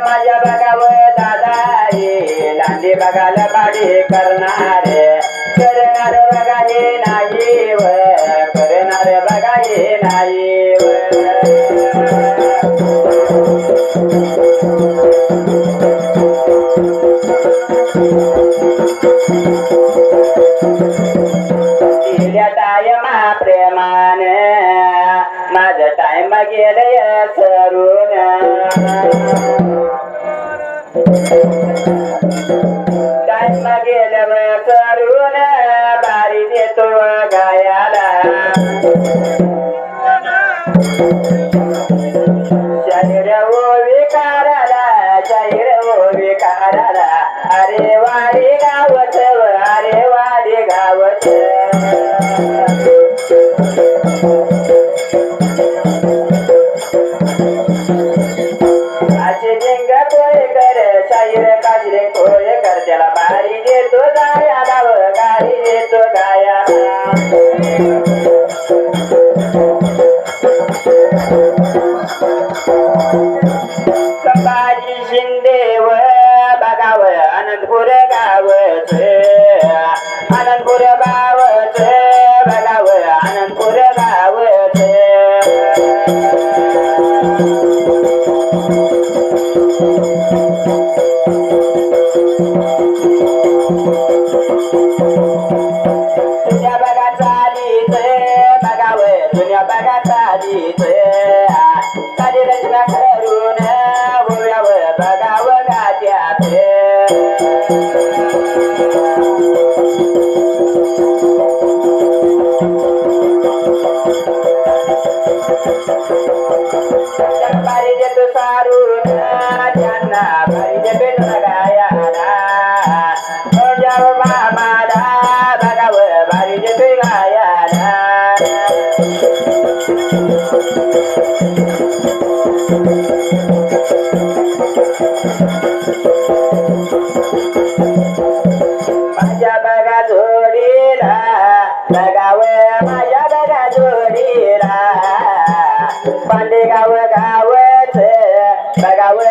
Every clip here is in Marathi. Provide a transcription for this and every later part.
माझ्या करणारे. करणार बघा नाही व करणार बघा नाही व. ጌለየ ሰሩነ कोय कर त्याला बारी देतो गाया गाव गाई देतो गाया. तुझ्या बघा चालीच बघाव. तुझ्या बघा चालीच साडी रचना करून बघाव गात्यात बारी देतो सारून त्यांना बारी देतो गायाला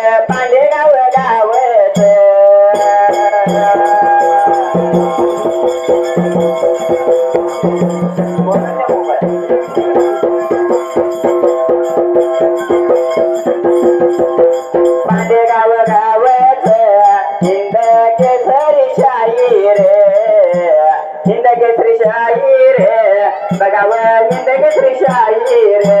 बघाव पांडेगाव गावच पांडेगाव गावच हिंद केसरी शाही रे हिंद केसरी शाही रे बघाव हिंद केसरी शाही रे